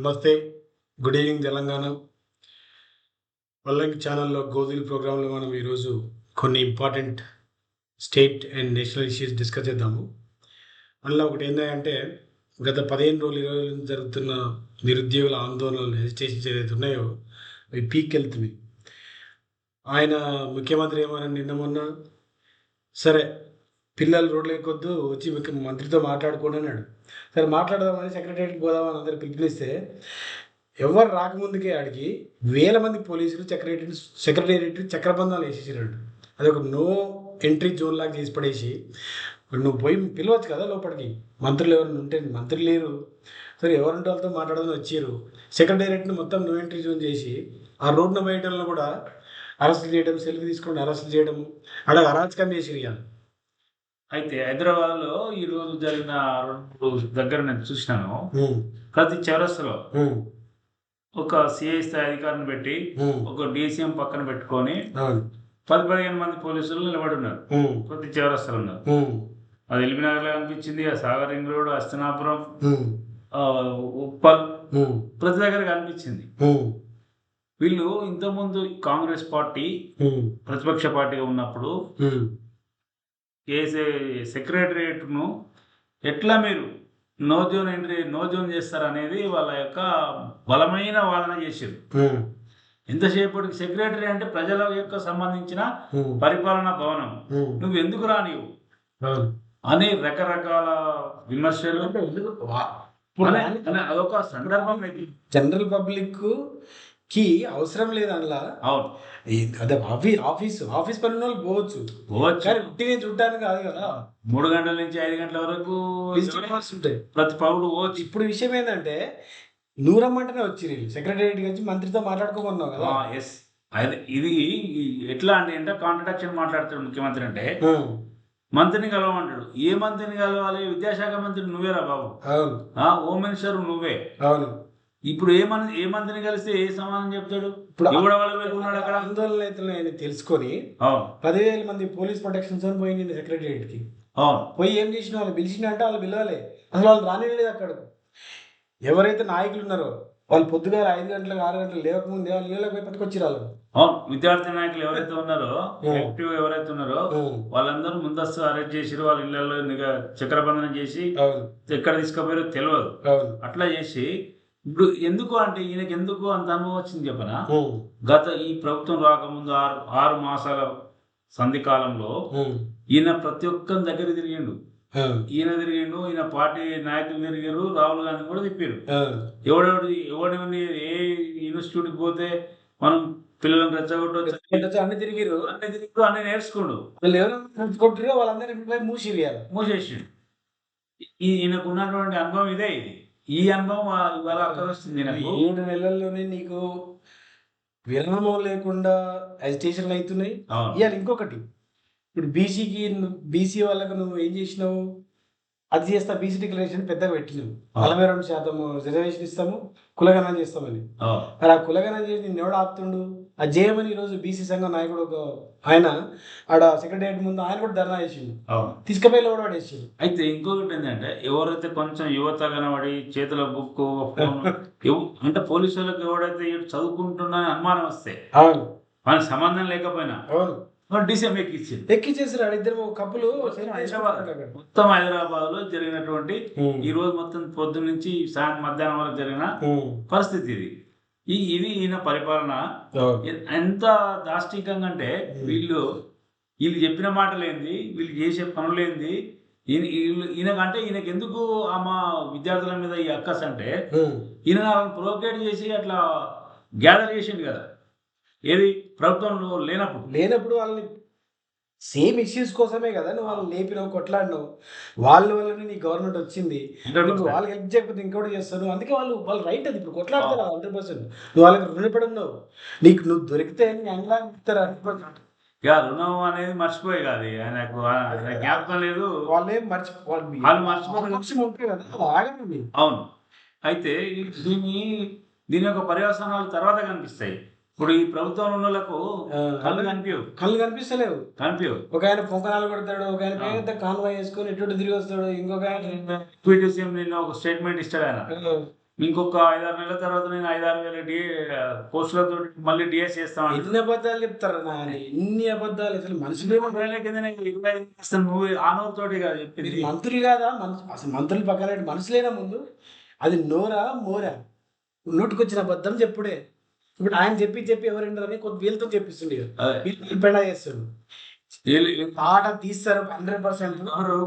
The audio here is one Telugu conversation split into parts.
నమస్తే గుడ్ ఈవినింగ్ తెలంగాణ. వల్లంకి ఛానల్లో గోధుల ప్రోగ్రాంలో మనం ఈరోజు కొన్ని important state and national issues discuss చేద్దాము. అందులో ఒకటి ఏంటంటే గత పదిహేను రోజులు ఇరవై రోజులు జరుగుతున్న నిరుద్యోగుల ఆందోళనలు హెజిటేషన్స్ ఏదైతే ఉన్నాయో అవి పీక్ వెళ్తున్నాయి ఆయన ముఖ్యమంత్రి ఏమన్నా నిన్న మొన్న సరే పిల్లలు రోడ్లు ఎక్కొద్దు వచ్చి మంత్రితో మాట్లాడుకోండి అన్నాడు. సరే మాట్లాడదామని సెక్రటరీకి పోదామని అందరు పిలిపిస్తే ఎవరు రాకముందుకే ఆడికి వేల మంది పోలీసులు సెక్రటరీ సెక్రటేరియట్ చక్రబంధాలు వేసేసినాడు అది ఒక నో ఎంట్రీ జోన్ లాగా చేసి పడేసి నువ్వు పోయి పిలవచ్చు కదా లోపలికి. మంత్రులు ఎవరైనా ఉంటే మంత్రులు లేరు. సరే ఎవరుంటే వాళ్ళతో మాట్లాడదని వచ్చారు. సెక్రటేరియట్ని మొత్తం నో ఎంట్రీ జోన్ చేసి ఆ రోడ్డున బయటలను కూడా అరెస్ట్ చేయడం సెల్ఫీ తీసుకొని అరెస్ట్ చేయడం అక్కడ అరాచకం చేసి ఇవాళ అయితే హైదరాబాద్లో ఈ రోజు జరిగిన రెండు దగ్గర నేను చూసినాను. ప్రతి చౌరస్తలో ఒక సిఐ స్థాయి అధికారిని పెట్టి ఒక డీసీఎం పక్కన పెట్టుకొని పది పదిహేను మంది పోలీసులు నిలబడి ఉన్నారు ఉమ్, ప్రతి చౌరస్తలు ఉన్నారు అది ఎల్బీనగర్లో కనిపించింది ఆ సాగర్ రింగ్ రోడ్ అస్తనాపురం ఉప్పల్. ప్రతి దగ్గర కనిపించింది. వీళ్ళు ఇంతకుముందు కాంగ్రెస్ పార్టీ ప్రతిపక్ష పార్టీగా ఉన్నప్పుడు చేసే సెక్రటరియట్ను ఎట్లా మీరు no zone entry no zone చేస్తారనేది వాళ్ళ యొక్క బలమైన వాదన చేశారు ఎంతసేపటికి సెక్రటరీ అంటే ప్రజల యొక్క సంబంధించిన పరిపాలనా భవనం. నువ్వు ఎందుకు రానివు. అని రకరకాల విమర్శలు. అదొక సందర్భం జనరల్ పబ్లిక్ కి అవసరం లేదు అందులో అవును అదే ఆఫీస్ ఆఫీస్ ఆఫీస్ పని వాళ్ళు పోవచ్చు. పోవచ్చు. కానీ ఉట్టినే చూడటానికి కాదు కదా. మూడు గంటల నుంచి ఐదు గంటల వరకు అవర్స్ ఉంటాయి. ప్రతి పౌరుడు పోవచ్చు. ఇప్పుడు విషయం ఏంటంటే నువ్వు రమ్మంటేనే వచ్చి సెక్రటరియట్ వచ్చి మంత్రితో మాట్లాడుకోమన్నావు కదా. ఎస్ అది ఇది ఎట్లా అంటే అంటే కాంట్రడక్షన్ మాట్లాడతాడు ముఖ్యమంత్రి అంటే మంత్రిని కలవమంటాడు. ఏ మంత్రిని కలవాలి? విద్యాశాఖ మంత్రి నువ్వేరా బాబు? అవును. హోమ్ మినిస్టర్ నువ్వే. అవును. ఇప్పుడు ఏ మంత్రి ఏ మంత్రిని కలిస్తే ఏ సమాధానం చెప్తాడు? ఇప్పుడు ఉన్నాడు అక్కడ? ఆందోళన ఆయన తెలుసుకొని పదివేల మంది పోలీస్ ప్రొటెక్షన్ జోన్ పోయింది సెక్రటరియట్కి పోయి ఏం చేసిన వాళ్ళు పిలిచిన అంటే వాళ్ళు పిలవాలి. అసలు వాళ్ళు రానిలేదు అక్కడ. ఎవరైతే నాయకులు ఉన్నారో వాళ్ళు పొద్దుగా ఐదు గంటలకు ఆరు గంటలు లేవకముందే వాళ్ళు నీళ్ళకి పోయి పట్టుకొచ్చి విద్యార్థి నాయకులు ఎవరైతే ఉన్నారో యాక్టివ్ ఎవరైతే ఉన్నారో వాళ్ళందరూ ముందస్తు అరెస్ట్ చేసిరు వాళ్ళ ఇళ్ళలో చక్రబంధనం చేసి ఎక్కడ తీసుకుపోయారో తెలియదు అట్లా చేసి ఇప్పుడు ఎందుకు అంటే ఈయనకి ఎందుకు అంత అనుభవం వచ్చింది చెప్పనా? గత ఈ ప్రభుత్వం రాకముందు ఆరు ఆరు మాసాల సంధి కాలంలో ఈయన ప్రతి ఒక్కరి దగ్గర తిరిగిండు. ఈయన తిరిగిండు ఈయన పార్టీ నాయకులు తిరిగారు రాహుల్ గాంధీ కూడా తిప్పారు ఎవడెవడి ఎవడెవడిని ఏ యూనివర్సిటీకి పోతే మనం పిల్లలను రెచ్చగొట్టవచ్చు వచ్చి అన్ని తిరిగిరు అన్ని తిరిగి అన్ని నేర్చుకోండు. వాళ్ళు వాళ్ళందరినీ పోయి మూసిరు. మూసేసిండు. ఈ ఈయనకు ఉన్నటువంటి అనుభవం ఇదే ఇది. ఈ అనుభవం ఇవాళ అక్కడ వస్తుంది ఈయనకు ఏడు నెలల్లోనే నీకు విరామం లేకుండా అజిటేషన్లు అవుతున్నాయి. ఇవాళ ఇంకొకటి. ఇప్పుడు బీసీకి బీసీ వాళ్ళకు నువ్వు ఏం చేసినావు? అది చేస్తా బీసీ డిక్లరేషన్ పెద్దగా పెట్టినావు. నలభై రెండు శాతం రిజర్వేషన్ ఇస్తాము కులగణన చేస్తామని. మరి ఆ కులగణన చేసి నిన్ను ఎవడు ఆపుతుండు? అది చేయమని ఈరోజు బీసీ సంఘం నాయకుడు ఒక ఆయన ఆడ సెక్రటరియట్ ముందు ఆయన కూడా ధర్నా చేసిండు. తీసుకుపోయి లోడ పడేసిండు అయితే ఇంకొకటి ఏంటంటే ఎవరైతే కొంచెం యువత కనబడి చేతుల బుక్ అంటే పోలీసు వాళ్ళకి ఎవడైతే చదువుకుంటున్నా అని అనుమానం వస్తే వాళ్ళకి సంబంధం లేకపోయినా ఎక్కిచ్చింది ఎక్కిచ్చేసారు ఇద్దరు కప్పులు మొత్తం హైదరాబాద్లో జరిగినటువంటి ఈ రోజు మొత్తం పొద్దు నుంచి సాయంత్రం మధ్యాహ్నం వరకు జరిగిన పరిస్థితి ఇది. ఈ ఇది ఈయన పరిపాలన. ఎంత దాష్టికంగా అంటే వీళ్ళు వీళ్ళు చెప్పిన మాటలేంది వీళ్ళు చేసే పనులేంది. ఈయనకంటే ఈయనకి ఎందుకు ఆ మా విద్యార్థుల మీద ఈ అక్కస్ అంటే? ఈయన వాళ్ళని ప్రొవోకేట్ చేసి అట్లా గ్యాదర్ చేసిండు కదా. ఏది? ప్రభుత్వంలో లేనప్పుడు. లేనప్పుడు వాళ్ళని సేమ్ ఇష్యూస్ కోసమే కదా నువ్వు వాళ్ళని లేపినావు కొట్లాడినావు. వాళ్ళ వల్లనే నీ గవర్నమెంట్ వచ్చింది. వాళ్ళకి హెల్ప్ చేయకపోతే ఇంకోటి చేస్తాను. అందుకే వాళ్ళు వాళ్ళు రైట్ అది. ఇప్పుడు కొట్లాడతారు హండ్రెడ్ పర్సెంట్ నువ్వు వాళ్ళకి రుణపడి ఉన్నావు నీకు నువ్వు దొరికితే ఇస్తారు హండ్రెడ్ పర్సెంట్ ఇక రుణం అనేది మర్చిపోయి కాదు ఆయనకు ఆయన జ్ఞాపకం లేదు. వాళ్ళు ఏం మర్చి వాళ్ళు వాళ్ళు మర్చిపోకుండా అవకాశం ఉంటాయి కదా అవును. అయితే ఈ- దీని దీని యొక్క పర్యవసానాలు తర్వాత కనిపిస్తాయి. ఇప్పుడు ఈ ప్రభుత్వంలో ఉన్న వాళ్ళకు కళ్ళు కనిపించవు. కళ్ళు కనిపిస్తలేవు. కనిపించవు. ఒక ఆయన పొంకనాలు కొడతాడు ఒక ఆయన పెద్ద కాన్వాయ్ వేసుకొని ఎటు తిరిగి వస్తాడు ఇంకొక ఆయన ట్వీట్ సీఎం నిన్న ఒక స్టేట్మెంట్ ఇస్తాడు ఆయన. ఇంకొక ఐదారు నెలల తర్వాత నేను ఐదారు వేల డి పోస్టులతో మళ్ళీ డిఎస్ చేస్తాను ఎన్ని అబద్ధాలు చెప్తారు నా ఎన్ని అబద్ధాలు? అసలు నేను ఇరవై నువ్వు ఆ నోరుతోటి కాదు చెప్పింది. మంత్రులు కాదా? మనుషు అసలు మంత్రులు పక్కన పెట్టి మనుషులేనా ముందు? అది నోరా మోరా? నోటికొచ్చిన అబద్ధం చెప్పుడే. ఇప్పుడు ఆయన చెప్పి చెప్పి ఎవరింటారని కొద్ది వీళ్ళతో చెప్పిస్తుండే. వీళ్ళు డిపెండ్ చేస్తారు. పాట తీస్తారు హండ్రెడ్ పర్సెంట్.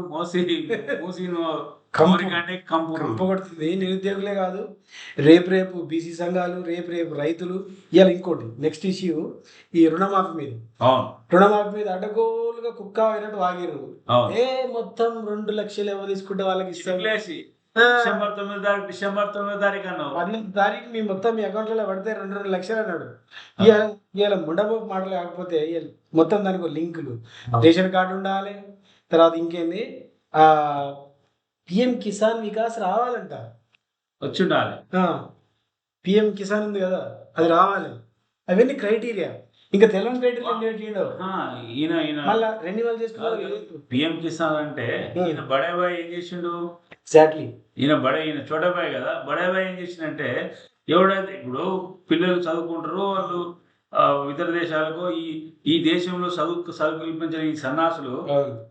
మోసి మోసి కంపు. కంటే కంపు. కంప కొడుతుంది. నిరుద్యోగులే కాదు. రేపు రేపు బీసీ సంఘాలు రేపు రేపు రైతులు ఇవాళ ఇంకోటి నెక్స్ట్ ఇష్యూ ఈ రుణమాఫీ మీద. రుణమాఫీ మీద అడ్డగోలుగా కుక్క అయినట్టు అవును. ఏ మొత్తం రెండు లక్షలు ఎవరు తీసుకుంటే వాళ్ళకి ఇస్తాం డిసెంబర్ తొమ్మిది తారీఖు డిసెంబర్ తొమ్మిది తారీఖు అన్నావు. పన్నెండు తారీఖు మీ మొత్తం మీ అకౌంట్లో పడితే రెండు రెండు లక్షలు అన్నాడు. ఇవాళ ఇవాళ ముండబోపు మాటలు కాకపోతే మొత్తం దానికి లింకులు. రేషన్ కార్డు ఉండాలి తర్వాత ఇంకేంది? ఆ పిఎం కిసాన్ వికాస్ రావాలంట. వచ్చి ఉండాలి. పిఎం కిసాన్ ఉంది కదా అది రావాలి. అవన్నీ క్రైటీరియా ఇంకా తెలంగాణ క్రైటీరియా ఈయన ఈయన. మళ్ళా రెన్యువల్ చేసుకోవాలి పిఎం కిసాన్ అంటే. ఈయన బడేబాయ్ ఏం చేసిండు? ఎగ్జాక్ట్లీ ఈయన బడే ఈయన చోటబాయ్ కదా బడేబాయ్ ఏం చేసిండంటే ఎవడైతే ఇప్పుడు పిల్లలు చదువుకుంటారో వాళ్ళు ఇతర దేశాలకు ఈ ఈ దేశంలో చదువు చదువు కల్పించిన ఈ సన్నాసులు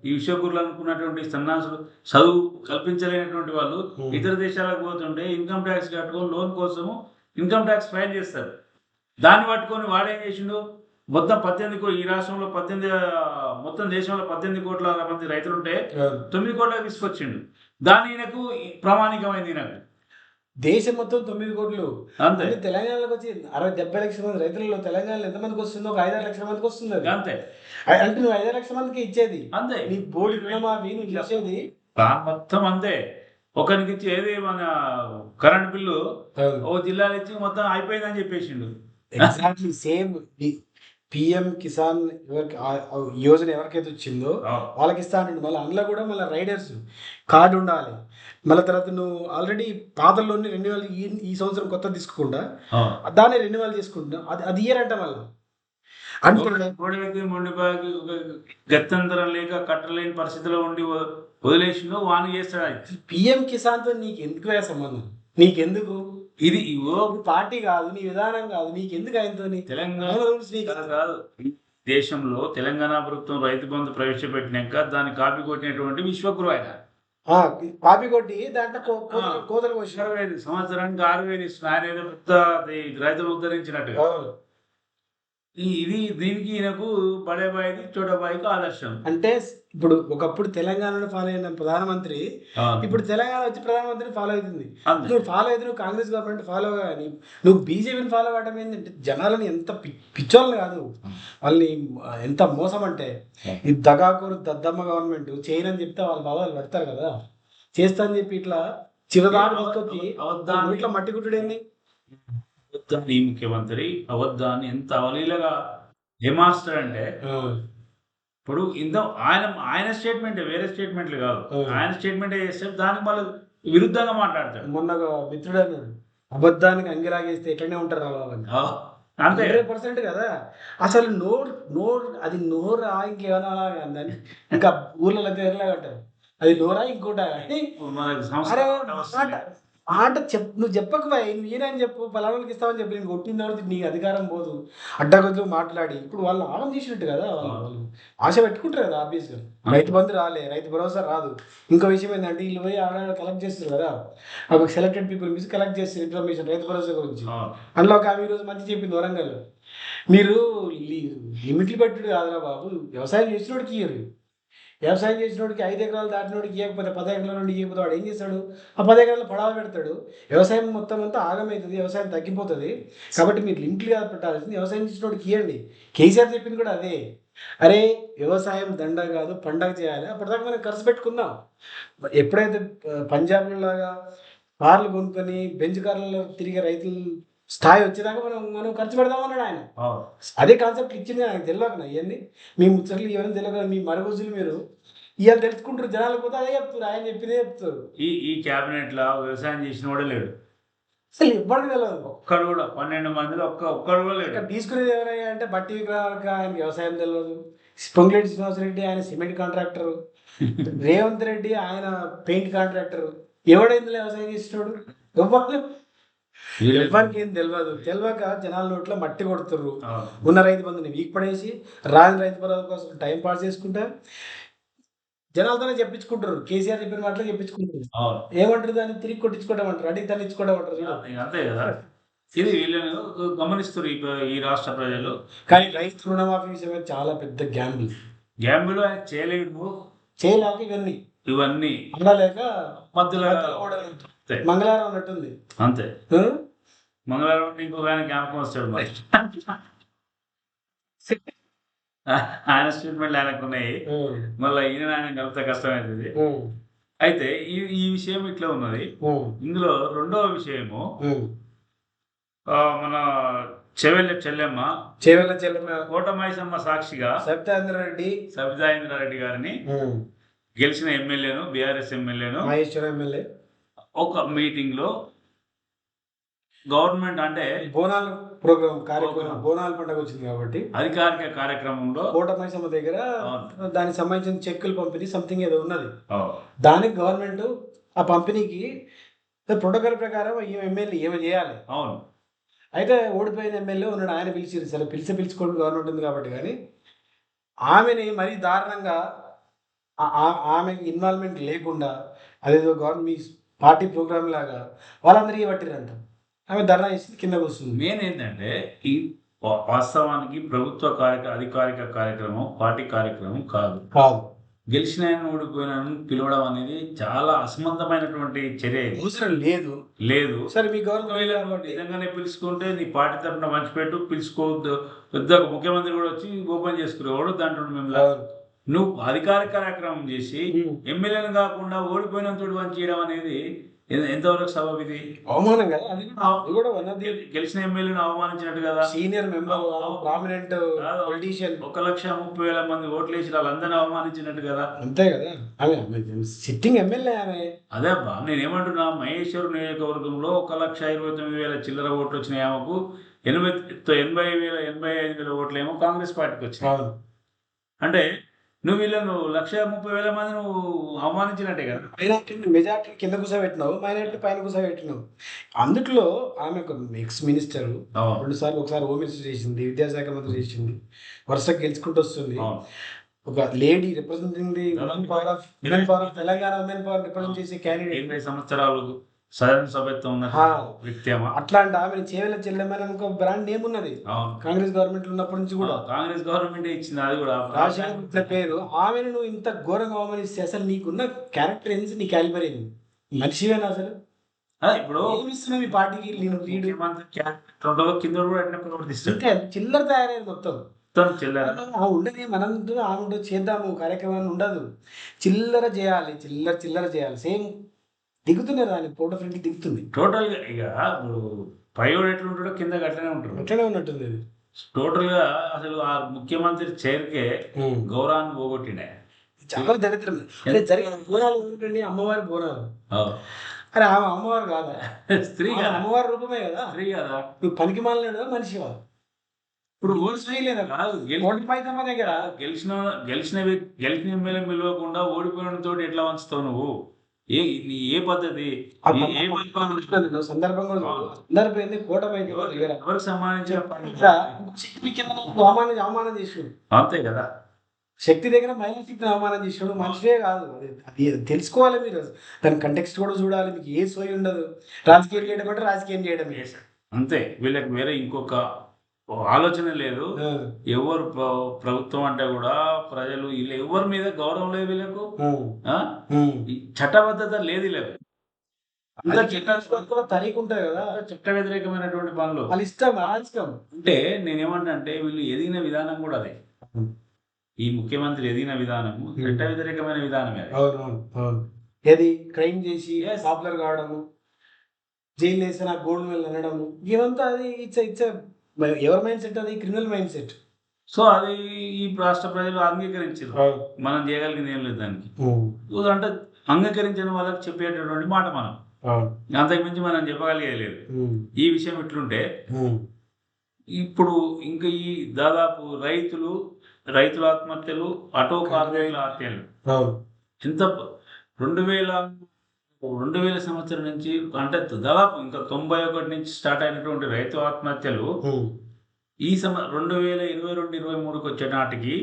ఈ విశ్వగురులు అనుకున్నటువంటి సన్నాసులు చదువు కల్పించలేనటువంటి వాళ్ళు. ఇతర దేశాలకు పోతుంటే ఇన్కమ్ ట్యాక్స్ కట్టుకొని లోన్ కోసము ఇన్కమ్ ట్యాక్స్ ఫైల్ చేస్తారు. దాన్ని పట్టుకొని వాడేం చేసిండు? మొత్తం పద్దెనిమిది ఈ రాష్ట్రంలో పద్దెనిమిది మొత్తం దేశంలో పద్దెనిమిది కోట్ల మంది రైతులు ఉంటే తొమ్మిది కోట్లకు తీసుకొచ్చిండు. దాని ఈయనకు ప్రామాణికమైంది ఈయనకు. దేశం మొత్తం తొమ్మిది కోట్లు. అంతే. తెలంగాణలోకి వచ్చి అరవై డెబ్బై లక్షల మంది రైతులలో తెలంగాణలో ఎంతమందికి వస్తుందో ఒక ఐదారు లక్షల మందికి వస్తుంది అది. అంతే అంటే నువ్వు ఐదారు లక్షల మందికి ఇచ్చేది. అంతే. నీ బోడి రుణమాఫీ నువ్వు ఇచ్చేది? మొత్తం అంతే. ఒకరికి ఇచ్చి ఏది మన కరెంట్ బిల్లు ఓ జిల్లాలో ఇచ్చి మొత్తం అయిపోయిందని చెప్పేసిండు. ఎగ్జాక్ట్లీ సేమ్ పిఎం కిసాన్ ఎవరికి యోజన ఎవరికైతే వచ్చిందో వాళ్ళకి ఇస్తా అంటుండు. మళ్ళీ అందులో కూడా మళ్ళీ రైడర్స్ కార్డు ఉండాలి. మళ్ళీ తర్వాత నువ్వు ఆల్రెడీ పాతల్లోని రెన్యువల్ ఈ ఈ సంవత్సరం కొత్త తీసుకోకుండా దాన్ని రెన్యువల్ చేసుకుంటా అది అది ఇయర్ మళ్ళీ. అంటే గోడకి గత్యంతరం లేక కట్టలేని పరిస్థితిలో ఉండి వ- వదిలేసిండు వాని చేస్తాడు. పిఎం కిసాన్తో నీకు ఎందుకు సంబంధం? నీకెందుకు? ఇది పార్టీ కాదు నీ విధానం కాదు నీకెందుకు ఆయనతో తెలంగాణ రూల్స్ నీకు కాదు. దేశంలో తెలంగాణ ప్రభుత్వం రైతు బంధు ప్రవేశపెట్టినాక దాన్ని కాపీ కొట్టినటువంటి విశ్వగురు ఆయన. కాపీ కొట్టి దాంట్లో కోతలు- ఐదు సంవత్సరానికి ఆరు వేలు ఇస్తున్నారు ఆయన పెద్ద రైతులు ఉద్ధరించినట్టుగా ఇది దీనికి ఈయనకు బడేబాయికి చోటబాయికి ఆదర్శం. అంటే ఇప్పుడు ఒకప్పుడు తెలంగాణను ఫాలో అయిన ప్రధానమంత్రి ఇప్పుడు తెలంగాణ వచ్చి ప్రధానమంత్రిని ఫాలో అవుతుంది. నువ్వు ఫాలో అయితే నువ్వు కాంగ్రెస్ గవర్నమెంట్ ఫాలో కానీ నువ్వు బీజేపీని ఫాలో అవడం ఏంటంటే జనాలని ఎంత పి- పిచ్చోళ్ళని కాదు. వాళ్ళని ఎంత మోసం అంటే ఈ దగాకూరు దద్దమ్మ గవర్నమెంట్ చేయనని చెప్తే వాళ్ళ బాబా వాళ్ళు పెడతారు కదా. చేస్తా అని చెప్పి ఇట్లా తీసుకొచ్చి అవద్దాన్ని ఇట్లా మట్టి కుట్టుడేంది అవద్దాన్ని ఈ ముఖ్యమంత్రి అవద్దాన్ని ఎంత అవలీలగా అంటే ఇప్పుడు ఇంత ఆయన ఆయన స్టేట్మెంట్ వేరే స్టేట్మెంట్లు కాదు. ఆయన స్టేట్మెంట్ చేస్తే దానికి మళ్ళీ విరుద్ధంగా మాట్లాడతాడు. మొన్న మిత్రుడు అబద్ధానికి అంగిలాగేస్తే ఎట్లనే ఉంటారు రా బాబు అని. ఆ, అంతే. హండ్రెడ్ పర్సెంట్ కదా. అసలు నోర్ నోర్ అది నోరా ఇంకేమైనా అలాగా అందని. ఇంకా ఊర్లలో తెరలాగా అంటారు అది నోరా ఇంకోట? మాట చెప్ నువ్వు చెప్పకు బాయ్ నువ్వు ఈయనని చెప్పు పలానానికి ఇస్తావని చెప్పి నేను కొట్టిన తర్వాత నీ అధికారం పోదు. అడ్డగొద్దు మాట్లాడి ఇప్పుడు వాళ్ళు ఆగం చేసినట్టు కదా వాళ్ళు. ఆశ పెట్టుకుంటారు కదా ఆబ్వియస్గా. రైతు బంధు రాలే రైతు భరోసా రాదు. ఇంకో విషయం ఏంటంటే వీళ్ళు పోయి ఆడ కలెక్ట్ చేస్తారు కదా. ఒక సెలెక్టెడ్ పీపుల్ మీద కలెక్ట్ చేస్తారు ఇన్ఫర్మేషన్ రైతు భరోసా గురించి. అందులో ఒక ఆమె ఈరోజు మంచి చెప్పింది వరంగల్ మీరు లిమిట్లు పెట్టుడు కాదురా బాబు వ్యవసాయం చేసినోడికి ఇయ్యరు. వ్యవసాయం చేసినోడికి ఐదు ఎకరాలు దాటినోడికి ఇవ్వకపోతే పది ఎకరాల నుండి ఇవ్వకపోతే వాడు ఏం చేస్తాడు? ఆ పది ఎకరాలు పడవ పెడతాడు. వ్యవసాయం మొత్తం అంతా ఆగమవుతుంది వ్యవసాయం తగ్గిపోతుంది. కాబట్టి మీరు లిమిట్లు కాదు పెట్టాల్సింది వ్యవసాయం చేసినోడికి ఇవ్వండి కేసీఆర్ చెప్పింది కూడా అదే. అరే వ్యవసాయం దండ కాదు పండగ చేయాలి. అప్పటిదాకా మనం ఖర్చు పెట్టుకుందాం. ఎప్పుడైతే ఆ, కార్లు కొనుక్కొని బెంచ్ కార్లలో తిరిగే రైతులు స్థాయి వచ్చేదాకా మనం మనం ఖర్చు పెడదామన్నాడు ఆయన. ఆ. అదే కాన్సెప్ట్ ఇచ్చింది ఆయనకు తెలియక ఇవన్నీ. మీ ముచ్చట్లు ఇవన్నీ తెలియక మీ మరుగుజులు మీరు ఇవాళ తెలుసుకుంటారు జనాలకు పోతే అదే చెప్తారు ఆయన చెప్పిందే చెప్తారు ఈ ఈ క్యాబినెట్లో వ్యవసాయం చేసిన వాడే లేడు. అసలు ఇవ్వడం తెలియదు ఒక్కడు కూడా పన్నెండు మందిలో ఒక్క ఒక్కడు కూడా లేడు. తీసుకునేది ఎవరయ్యా అంటే బట్టి విగ్రహాలకు ఆయన వ్యవసాయం తెలియదు పొంగిరెడ్డి శ్రీనివాసరెడ్డి ఆయన సిమెంట్ కాంట్రాక్టర్ రేవంత్ రెడ్డి ఆయన పెయింట్ కాంట్రాక్టర్ ఎవడైంది వ్యవసాయం చేసినోడు? ఎవ్వరు ఎవరికి ఏం తెలియదు తెలియక జనాల నోట్లో మట్టి కొడుతుర్రు. ఉన్న రైతు బంధుని వీక్ పడేసి రాని రైతు భరోసా కోసం టైం పాస్ చేసుకుంటా జనాలతోనే చెప్పించుకుంటారు కేసీఆర్ చెప్పిన మాటలు చెప్పించుకుంటారు ఏమంటారు దాన్ని? తిరిగి కొట్టించుకోవడం అంటారు. అడిగి తను ఇచ్చుకోవడం అంటారు అంతే కదా. ఇది వీళ్ళని గమనిస్తారు ఈ ఈ రాష్ట్ర ప్రజలు. కానీ రైతు రుణమాఫీ విషయమే చాలా పెద్ద గ్యాంబుల్ గ్యాంబులు ఆయన చేయలేడు చేయలేక ఇవన్నీ. ఇవన్నీ. అందలేక మధ్యలో. అంతే. మంగళవారం ఉన్నట్టుంది అంతే? మంగళవారం ఉంటే ఇంకొక ఆయన జ్ఞాపకం వస్తాడు మరి ఆయన స్టేట్మెంట్లు ఆయనకు ఉన్నాయి. మళ్ళీ ఈయన ఆయన కలిపితే కష్టమవుతుంది ఉం. అయితే ఈ ఈ విషయం ఇట్లా ఉన్నది. ఇందులో రెండవ విషయము మన చెవెళ్ళ చెల్లెమ్మ చేవెళ్ళ చెల్లెమ్మ కోటమైసమ్మ సాక్షిగా సబితాంద్ర రెడ్డి సబితాయింద్రారెడ్డి గారిని ఉం. గెలిచిన ఎమ్మెల్యేను బీఆర్ఎస్ ఎమ్మెల్యేను మహేశ్వర ఎమ్మెల్యే ఒక మీటింగ్లో గవర్నమెంట్ అంటే బోనాల ప్రోగ్రామ్ కార్యక్రమం బోనాల పండుగ వచ్చింది కాబట్టి అధికారిక కార్యక్రమంలో కోటమైసమ్మ దగ్గర. దానికి సంబంధించిన చెక్కులు పంపిణీ సంథింగ్ ఏదో ఉన్నది. దానికి గవర్నమెంట్ ఆ పంపిణీకి ప్రోటోకాల్ ప్రకారం ఈ ఎమ్మెల్యే ఏమి చేయాలి అవును అయితే ఓడిపోయిన ఎమ్మెల్యే ఉన్నాడు ఆయన పిలిచి సరే పిలిచి పిలుచుకోవడం గవర్నమెంట్ ఉంది కాబట్టి కానీ ఆమెని మరీ దారుణంగా ఆ- ఆ- ఆమెకి ఇన్వాల్వ్మెంట్ లేకుండా అదేదో గవర్నమెంట్ మీ పార్టీ ప్రోగ్రామ్ లాగా వాళ్ళందరికీ పట్టిరంట ఆమె ధర్నా చేసి కింద కూర్చుంది మెయిన్ ఏంటంటే ఈ వాస్తవానికి ప్రభుత్వ కార్య అధికారిక కార్యక్రమం పార్టీ కార్యక్రమం కాదు. కాదు. గెలిచిన ఓడిపోయిన పిలవడం అనేది చాలా అసమంతమైనటువంటి చర్య. అవసరం లేదు. లేదు. సరే మీ గవర్నమెంట్ నిజంగానే పిలుచుకుంటే నీ పార్టీ తరఫున మంచిపెట్టు పిలుచుకోవద్దు. పెద్ద ముఖ్యమంత్రి కూడా వచ్చి ఓపెన్ చేసుకునేవాడు దాంట్లో మేము. నువ్వు అధికారిక కార్యక్రమం చేసి ఉమ్. ఎమ్మెల్యేలు కాకుండా ఓడిపోయినంతటి పని చేయడం అనేది ఎంతవరకు సబబు ఇది అవమానం కదా. అది కూడా వన్ ఆఫ్ ది గె- గెలిచిన ఎమ్మెల్యేను అవమానించినట్టు కదా? Senior member prominent. పొలిటీషియన్. ఒక లక్ష ముప్పై వేల మంది ఓట్లు వేసి వాళ్ళందరినీ అవమానించినట్టు కదా? అంతే కదా. ఆమె సిట్టింగ్ ఎమ్మెల్యే ఆమె. అదే అబ్బా నేనేమంటున్నా మహేశ్వర్ నియోజకవర్గంలో ఒక లక్ష ఇరవై తొమ్మిది వేల చిల్లర ఓట్లు వచ్చినాయి ఆమెకు. ఎనభై ఎనభై వేల ఎనభై ఐదు వేల ఓట్లు ఏమో కాంగ్రెస్ పార్టీకి వచ్చినాయి. అంటే నువ్వు వీళ్ళను లక్ష ముప్పై వేల మంది నువ్వు అవమానించినట్టే కదా. మైనార్టీ మెజార్టీ కింద కూర్చోబెట్టినావు మైనార్టీ పైన కూర్చోబెట్టినావు అందుట్లో ఆమె ఒక ఎక్స్ మినిస్టర్ రెండు సార్లు ఒకసారి హోమ్ మినిస్టర్ చేసింది విద్యాశాఖ మంత్రి చేసింది వరుసగా గెలుచుకుంటూ వస్తుంది. ఒక lady representing the power of women power of Telangana women power represent చేసే క్యాండిడేట్ ఎనభై సంవత్సరాలు సదరణ సభ్యత్వం. వ్యక్తి అట్లాంటి ఆమె చేవెళ్ళ చెల్లెమని ఒక బ్రాండ్ నేమ్ ఉన్నది. కాంగ్రెస్ గవర్నమెంట్ ఉన్నప్పటి నుంచి కూడా. కాంగ్రెస్ గవర్నమెంట్ ఇచ్చింది అది కూడా. రాజశేఖర్ పేరు ఆమెను నువ్వు ఇంత ఘోరంగా అవమానిస్తే అసలు నీకున్న క్యారెక్టర్ ఏంది? నీ క్యాలిబర్ ఏంది? మనిషివేనా అసలు? ఇప్పుడు ఏమి ఇస్తున్నావు ఈ పార్టీకి నేను లీడ్? ఉండదో కింద కూడా అట్లా చిల్లర తయారైంది మొత్తం. ఉండదు మనం ఆమె చేద్దాము కార్యక్రమాన్ని ఉండదు. చిల్లర చేయాలి చిల్లర చిల్లర చేయాలి. సేమ్ దిగుతున్నారు దాన్ని ఫోటో ఫ్రెండ్ దిగుతుంది. టోటల్గా ఇక పైవాడు ఎట్లా ఉంటాడో కింద అట్లనే ఉంటాడు. అట్లనే ఉన్నట్టుంది టోటల్గా అసలు ఆ ముఖ్యమంత్రి చైర్కే గౌరవాన్ని పోగొట్టిండే. చాలా దరిద్రం. అరే జరిగిన బోనాలు ఎందుకండి అమ్మవారి బోనాలు. అరే ఆమె అమ్మవారు కాదా? స్త్రీ కదా. అమ్మవారి రూపమే కదా. స్త్రీ కదా. నువ్వు పనికి మాలలేదా మనిషివా ఇప్పుడు లేదా? కాదు గెలి- ఓటు పైతమ్మ దగ్గర. గెలిచిన గెలిచిన గెలిచిన ఎమ్మెల్యే పిలవకుండా ఓడిపోయిన తోటి ఎట్లా వంచుతావు నువ్వు? ఏ ఏ పద్ధతి? ఏ- సందర్భంగా సందర్భం ఏంది కూటమి దగ్గర ఎవరికి సంబంధించిన అవమానం అవమానం చేసాడు అంతే కదా. శక్తి దగ్గర మహిళా శక్తిని అవమానం చేసాడు మనిషే కాదు. అది తెలుసుకోవాలి మీరు. దాని కంటెక్స్ట్ కూడా చూడాలి. మీకు ఏ సోయి ఉండదు. రాజకీయం చేయడం అంటే రాజకీయం చేయడమే. అంతే. వీళ్ళకి వేరే ఇంకొక ఆలోచన లేదు. ఎవరు ప్ర- ప్రభుత్వం అంటే కూడా ప్రజలు వీళ్ళు ఎవరి మీద గౌరవం లేదు వీళ్ళకు. చట్టబద్ధత లేదు వీళ్ళకు. ఉంటుంది కదా. చట్ట వ్యతిరేకమైనటువంటి పనులు. వాళ్ళ ఇష్టం రాజకీయం అంటే నేనేమంటే వీళ్ళు ఎదిగిన విధానం కూడా అదే. ఈ ముఖ్యమంత్రి ఎదిగిన విధానము చట్ట వ్యతిరేకమైన విధానమే ఏది? క్రైమ్ చేసి. పాపులర్ కావడము జైలు వేసిన గోల్డ్ మెల్ అనడము ఇవంతా అది ఇట్స్ ఇట్స్ ఎవరి మైండ్ సెట్ అది? Criminal mindset. సో అది ఈ రాష్ట్ర ప్రజలు అంగీకరించారు. మనం చేయగలిగింది ఏం లేదు దానికి. అంటే అంగీకరించిన వాళ్ళకి చెప్పేటటువంటి మాట మనం. అంతకుమించి మనం చెప్పగలిగేది లేదు. ఈ విషయం ఇట్లుంటే ఇప్పుడు ఇంకా ఈ దాదాపు రైతులు రైతుల ఆత్మహత్యలు ఆటో కార్మికుల హత్యలు ఎంత రెండు వేల రెండు వేల సంవత్సరం నుంచి అంటే దాదాపు ఇంకా తొంభై ఒకటి నుంచి స్టార్ట్ అయినటువంటి రైతు ఆత్మహత్యలు ఈ సమ రెండు వేల ఇరవై రెండు ఇరవై మూడుకి వచ్చే నాటికి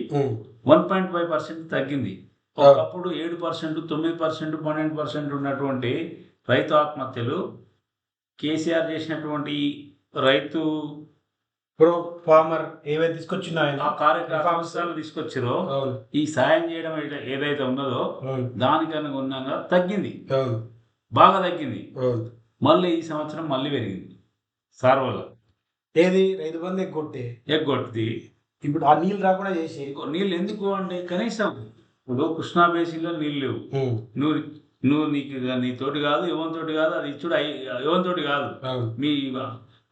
వన్ పాయింట్ ఫైవ్ పర్సెంట్ తగ్గింది. ఒకప్పుడు ఏడు పర్సెంట్ తొమ్మిది పర్సెంట్ పన్నెండు పర్సెంట్ ఉన్నటువంటి రైతు ఆత్మహత్యలు కేసీఆర్ చేసినటువంటి రైతు ప్రో ఫార్మర్ ఏవైతే తీసుకొచ్చిందో ఆయన? ఆ కార్యక్రమాలు తీసుకొచ్చారో. ఈ సాయం చేయడం ఏదై- ఏదైతే ఉన్నదో దానికన్నా ఉన్నాగా తగ్గింది. బాగా తగ్గింది. మళ్ళీ ఈ సంవత్సరం మళ్ళీ పెరిగింది. సార్ వల్ల. ఏది? రైతు బంధు ఎగ్గొట్టే. ఎగ్గొట్టింది. ఇప్పుడు ఆ నీళ్ళు రాకుండా చేసి. నీళ్ళు ఎందుకు అంటే కనీసం ఇప్పుడు కృష్ణా బేసిన్లో నీళ్ళు లేవు. నువ్వు నువ్వు నీకు నీ తోటి కాదు ఎవరి తోటి కాదు అది ఇచ్చుడు ఎవరి తోటి కాదు. మీ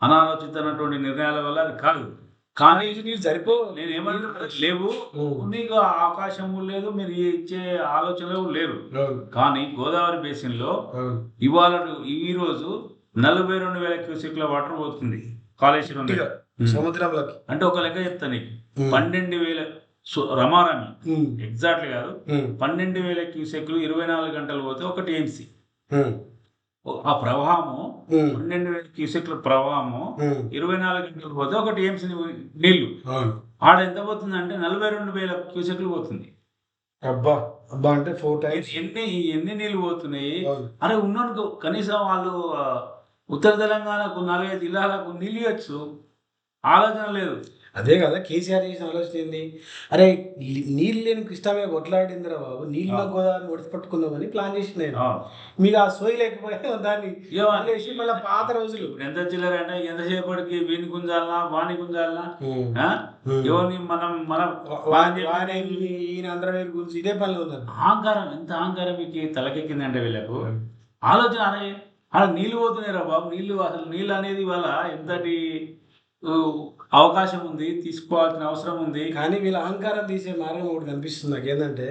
అనాలోచితమైనటువంటి నిర్ణయాల వల్ల అది కాదు. కానీ నీళ్ళు సరిపో నేను ఏమన్నా? లేవు. నీకు అవకాశం లేదు మీరు ఇచ్చే ఆలోచనలు లేరు అవును. కానీ గోదావరి బేసిన్లో అవును. ఇవాళ ఈ రోజు నలభై రెండు వేల క్యూసెక్ల వాటర్ పోతుంది కాళేశ్వరం. సముద్రంలోకి. అంటే ఒక లెక్క చెప్తా నీకు. పన్నెండు వేల రమారమి. ఉమ్, ఎగ్జాక్ట్లీ కాదు. పన్నెండు వేల క్యూసెక్లు ఇరవై నాలుగు గంటలు పోతే ఒక టీఎంసీ. ఆ ప్రవాహము పన్నెండు వేల క్యూసెక్ల ప్రవాహము ఇరవై నాలుగు గంటలు పోతే ఒక టీఎంసీ నీళ్ళు. ఆడ ఎంత పోతుంది అంటే నలభై రెండు వేల క్యూసెక్లు పోతుంది. అబ్బా అబ్బా అంటే ఫోర్ టైమ్స్ ఎన్ని ఎన్ని నీళ్ళు పోతున్నాయి? అరే ఉన్నాను కనీసం వాళ్ళు ఉత్తర తెలంగాణకు నాలుగైదు జిల్లాలకు నీళ్ళు ఇవ్వచ్చు. ఆలోచన లేదు. అదే కదా కేసీఆర్ చేసిన ఆలోచన ఏంది? అరే నీళ్ళు లేని కృష్ణమే కొట్లాడిందిరా బాబు. నీళ్ళ గోదావరిని ఒడిసి పట్టుకుందామని ప్లాన్ చేసిన నేను. మీకు ఆ సోయి లేకపోతే దాన్ని వదిలేసి మళ్ళీ పాత రోజులు. ఇప్పుడు ఎంత చిల్లర అంటే ఎంతసేపటికి వీని గుంజాలనా వాని గుంజాలనా. ఎవరిని మనం మనం ఈయన అందరి గురించి ఇదే పనులు ఉన్నారు. అహంకారం ఎంత అహంకారం మీకు తలకెక్కిందంటే వీళ్ళకు? ఆలోచన అరే అలా నీళ్ళు పోతున్నాయిరా బాబు నీళ్ళు అసలు నీళ్ళు అనేది వాళ్ళ ఎంతటి అవకాశం ఉంది తీసుకోవాల్సిన అవసరం ఉంది. కానీ వీళ్ళ అహంకారం తీసే మార్గం ఒకటి కనిపిస్తుంది నాకు ఏంటంటే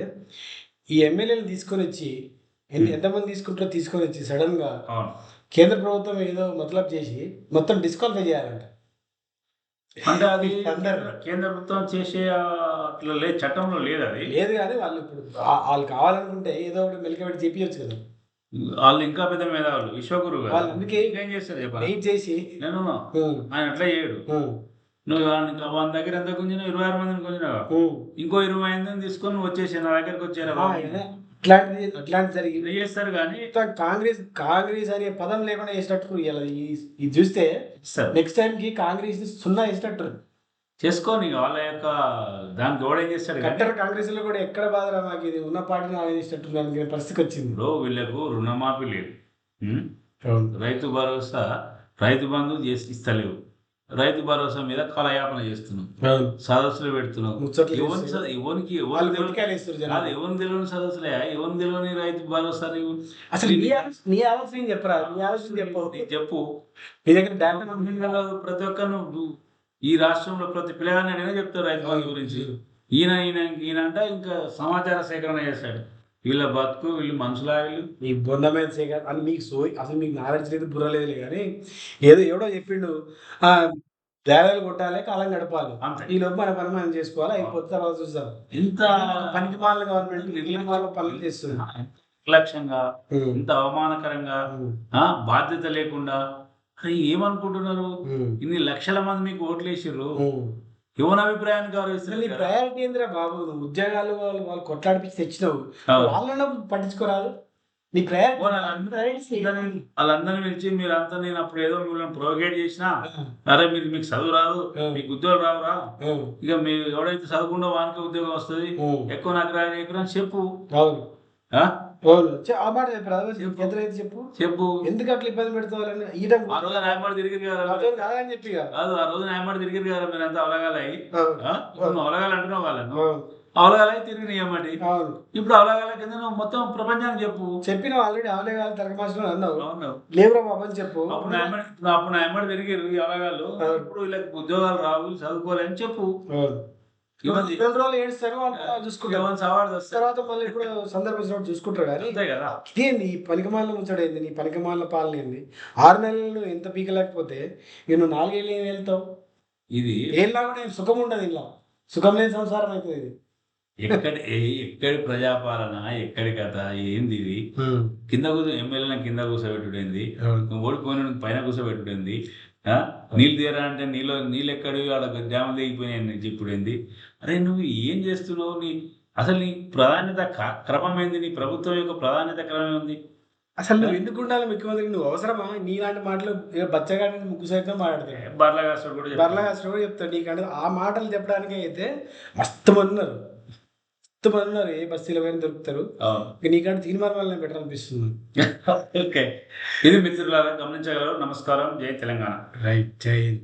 ఈ ఎమ్మెల్యేలు తీసుకొని వచ్చి ఎన్ని ఎంతమంది తీసుకుంటారో తీసుకొని వచ్చి సడన్గా అవును. కేంద్ర ప్రభుత్వం ఏదో మతలబ్ చేసి మొత్తం డిస్క్వాలిఫై చేయాలంట. అంటే అది. కేంద్ర ప్రభుత్వం చేసే అట్లా లేదు చట్టంలో లేదు అది లేదు కానీ వాళ్ళు ఇప్పుడు వాళ్ళు కావాలనుకుంటే ఏదో ఒకటి మెలికబెట్టి చెప్పియొచ్చు కదా. వాళ్ళు ఇంకా పెద్ద మేధావులు విశ్వగురు గారు. వాళ్ళు అందుకే ఏం చేస్తారు చెప్పాలి? చేసి నేను ఆయన అట్లా చేయడు. నువ్వు వాని దగ్గర ఎంత గుంజినావు ఇరవై ఆరు మందిని గుంజినావు ఉమ్. ఇంకో ఇరవై మందిని తీసుకొని నువ్వు వచ్చేసి నా దగ్గరకు వచ్చారా. అట్లాంటిది అట్లాంటి జరిగింది. చేస్తారు కానీ కాంగ్రెస్ కాంగ్రెస్ అనే పదం లేకుండా వేసినట్టు ఇది చూస్తే నెక్స్ట్ టైం కి కాంగ్రెస్ సున్నా వేసినట్టు చేసుకొని వాళ్ళ యొక్క దానికి ఎవడేం చేస్తాడు కానీ? కట్టర్ కాంగ్రెస్లో కూడా ఎక్కడ బాధరా మాకు ఇది? ఉన్న పార్టీని ఆలోచిస్తున్నట్టు అనుకునే పరిస్థితికి వచ్చింది. ఇప్పుడు వీళ్ళకు రుణమాఫీ లేదు. రైతు భరోసా రైతు బంధు చేసి ఇస్తలేవు. రైతు భరోసా మీద కలయాపన చేస్తున్నాం. సదస్సులు పెడుతున్నాం. ఎవరికి ఎవరిని తెలియని సదస్సులే. ఎవరిని తెలియని రైతు భరోసా అసలు నీ ఆలోచన చెప్పరా? నీ ఆలోచన చెప్పు. చెప్పు. నీ దగ్గర ప్రతి ఒక్కరు ఈ రాష్ట్రంలో ప్రతి పిల్లగాన్ని చెప్తారు రైతు గురించి. ఈయన ఈయన ఈయన అంటే ఇంకా సమాచార సేకరణ చేస్తాడు వీళ్ళ బతుకు వీళ్ళు మనుషులా వీళ్ళు? నీ బొందమైన సేక అని మీకు సోయి అసలు మీకు నాలెడ్జ్ లేదు బుర్ర లేదులే కానీ ఏదో ఎవడో చెప్పిండు ఆ దేవాలు కొట్టాలి కాలం గడపాలి. అంతే. ఈ లోపు మన పని మనం చేసుకోవాలి అయిపోతే తర్వాత చూద్దాం. ఎంత పనికి మాల గవర్నమెంట్ వాళ్ళ పనులు చేస్తుంది. నిర్లక్ష్యంగా ఇంత అవమానకరంగా బాధ్యత లేకుండా ఏమనుకుంటున్నారు? ఇన్ని లక్షల మంది మీకు ఓట్లు ఎవరి అభిప్రాయాన్ని కదా? ప్రయారిటీ ఏందిరా బాబు? నువ్వు ఉద్యోగాలు వాళ్ళు వాళ్ళు కొట్లాడిపించి తెచ్చినావు. వాళ్ళని పట్టించుకోరాదు. నీ ప్రయారిటీ వాళ్ళందరినీ పిలిచి మీరంతా నేను అప్పుడు ఏదో మిమ్మల్ని ప్రొవోకేట్ చేసినా అరే మీరు మీకు చదువు రాదు మీకు ఉద్యోగాలు రావురా? ఇక మీరు ఎవడైతే చదువుకుంటో వానికి ఉద్యోగం వస్తుంది? ఎక్కువ నాకు రాదు ఎక్కువ చెప్పు. ఆ? మాట చెప్పు రాదు ఎంతైతే చెప్పు. చెప్పు? ఎందుకు అట్లా ఇబ్బంది పెడతావాలని ఈయన ఆ రోజు న్యాయమాడు తిరిగిరు కదా కాదని చెప్పి. కాదు ఆ రోజు న్యాయమాడు తిరిగిరు కదా మీరు అంతా అవలగాలయ్యి అవలగాలు అంటున్నావు వాళ్ళను. అవును, అవలగాలై తిరిగి నియమటి అవును. ఇప్పుడు అవలగాల కింద నువ్వు మొత్తం ప్రపంచానికి చెప్పు. చెప్పిన ఆల్రెడీ అవలే కాదు తరగమాసంలో అన్నావు లేవురా బాబు అని చెప్పు. అప్పుడు అప్పుడు ఈ అవలగాళ్ళు అవును. ఇప్పుడు వీళ్ళకి ఉద్యోగాలు రావు వీళ్ళు చదువుకోలేని చెప్పు. రోజులు ఏడుస్తారు వాళ్ళు చూసుకుంటారు తర్వాత మళ్ళీ ఇప్పుడు చూసుకుంటారు కానీ ఇదేంది ఈ పనికిమాల ముచ్చడైంది నీ పనికిమాల పాలన ఏంది? ఆరు నెలలు ఎంత పీకలేకపోతే నువ్వు నాలుగేళ్ళు ఏం వెళ్తావు ఇది ఏళ్ళ కూడా సుఖం ఉండదు ఇలా సుఖం లేని సంసారం అవుతుంది ఇది. ఎక్కడ ఎక్కడి ప్రజాపాలన ఎక్కడి కథ ఏంది ఇది? కింద కూర్చో ఎమ్మెల్యేలను కింద కూర్చోబెట్టుడేంది. ఓడిపోయిన పైన కూర్చోబెట్టుడేంది? నీళ్ళు తీరా అంటే నీళ్ళు నీళ్ళు ఎక్కడి ఆడ డ్యామ్ దిగిపోయినాయి చెప్పుడేంది అరే నువ్వు ఏం చేస్తున్నావు? నీ అసలు నీ ప్రాధాన్యత క్రమం ఏంది? నీ ప్రభుత్వం యొక్క ప్రాధాన్యత క్రమం ఏంది? అసలు నువ్వు ఎందుకు ఉండాలి ముఖ్యమంత్రి? నువ్వు అవసరమా? నీలాంటి మాటలు బచ్చగాడి ముక్కు సైతం మాట్లాడతాడు బర్ల కాసుడు కూడా బర్ల చెప్తాడు. కాసిన కూడా చెప్తాడు. నీకంటే ఆ మాటలు చెప్పడానికి అయితే మస్తు మంది ఉన్నారు. మస్తు మంది ఉన్నారు ఏ బస్తీలో పోయిన దొరుకుతారు. నీకంటే తీర్మానం వల్ల బెటర్ అనిపిస్తుంది. ఓకే. ఇది మిత్రులారా గమనించగలరు. నమస్కారం. జై తెలంగాణ. రైట్ జై